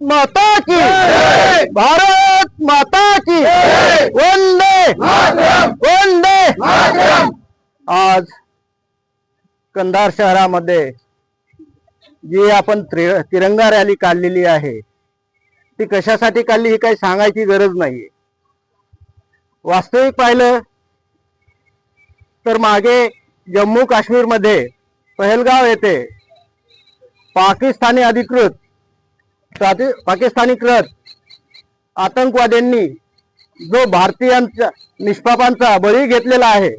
माता की। भारत माता की। वंदे। वंदे। आज कंधार शहरामध्ये जी आपण त्रि- तिरंगा रॅली काढलेली आहे ती कशासाठी काढली ही काही सांगायची गरज नाहीये. वास्तविक पाहिलं तर मागे जम्मू काश्मीरमध्ये पहलगाव येथे पाकिस्तानी अधिकृत पाकिस्तानी पाकिस्तानीकृत आतंकवाद्यांनी जो भारतीयांचा निष्पापांचा बळी घेतलेला आहे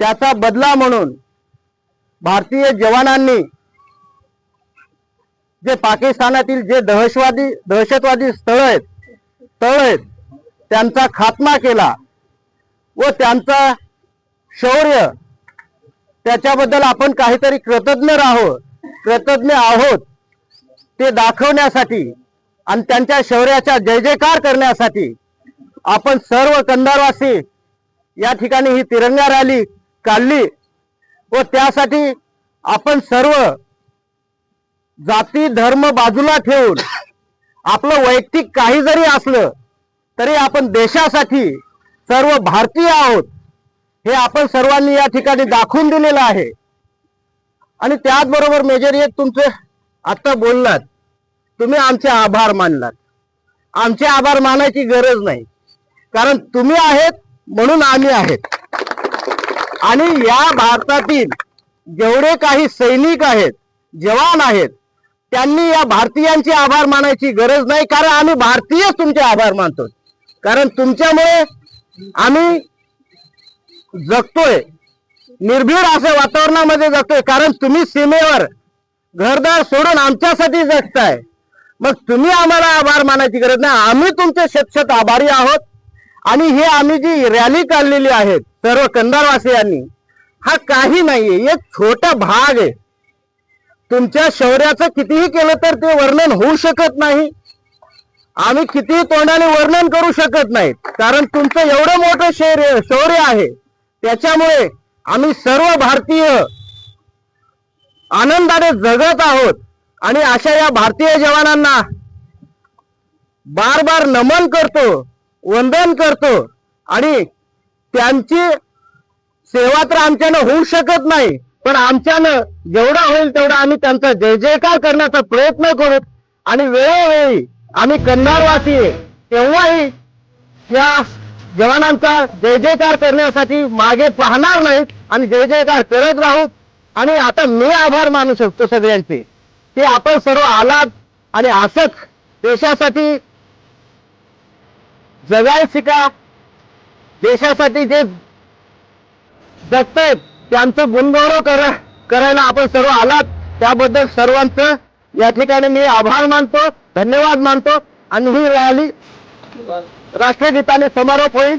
त्याचा बदला म्हणून भारतीय जवानांनी जे पाकिस्तानातील जे दहशतवादी दहशतवादी स्थळ आहेत तळ आहेत त्यांचा खात्मा केला व त्यांचा शौर्य त्याच्याबद्दल आपण काहीतरी कृतज्ञ राहो कृतज्ञ आहोत. ते दाखवण्यासाठी आणि त्यांच्या शौर्याचा जय जयकार करण्यासाठी आपण सर्व कंधारवासी या ठिकाणी ही तिरंगा रॅली काढली व त्यासाठी आपण सर्व जाती धर्म बाजूला ठेवून आपलं वैयक्तिक काही जरी असलं तरी आपण देशासाठी सर्व भारतीय आहोत हे आपण सर्वांनी या ठिकाणी दाखवून दिलेलं आहे. आणि त्याचबरोबर मेजर एक तुमचे आता बोललात तुम्ही आमचे आभार मानलात. आमचे आभार मानायची गरज नाही. कारण तुम्ही आहेत म्हणून आम्ही आहेत. आणि या भारतातील जेवढे काही सैनिक आहेत जवान आहेत त्यांनी या भारतीयांचे आभार मानायची गरज नाही कारण आम्ही भारतीय तुमचे आभार मानतो. कारण तुमच्यामुळे आम्ही जगतोय. निर्भीड असे वातावरणामध्ये जगतोय. कारण तुम्ही सीमेवर घरदार सोडून आमच्यासाठी जगताय. मग तुम्ही आम्हाला आभार मानायची गरज नाही. आम्ही तुमचे शतशत आभारी आहोत. आणि हे आम्ही जी रॅली काढलेली आहे सर्व कंधारवासियांनी हा काही नाहीये. एक छोटा भाग आहे. तुमच्या शौर्याचं कितीही केलं तर ते वर्णन होऊ शकत नाही. आम्ही कितीही तोंडाने वर्णन करू शकत नाही. कारण तुमचं एवढं मोठं शौर्य शौर्य आहे. त्याच्यामुळे आम्ही सर्व भारतीय आनंदाने जगत आहोत आणि अशा या भारतीय जवानांना बार बार नमन करतो वंदन करतो आणि त्यांची सेवा तर आमच्यानं होऊ शकत नाही पण आमच्यानं जेवढा होईल तेवढा आम्ही त्यांचा जय जयकार करण्याचा प्रयत्न करू आणि वेळोवेळी आम्ही कन्नारवासी तेव्हाही या जवानांचा जय जयकार करण्यासाठी मागे पाहणार नाहीत आणि जय जयकार करत राहू. आणि आता मी आभार मानू शकतो सगळ्यांचे. की आपण सर्व आलात आणि असंच देशासाठी जगायला शिका देशासाठी जे जगतायत त्यांचं गुणगौरव करा करायला आपण सर्व आलात. त्याबद्दल सर्वांचं या ठिकाणी मी आभार मानतो धन्यवाद मानतो. आणि ही रॅली राष्ट्रगीताने समारोप होईल.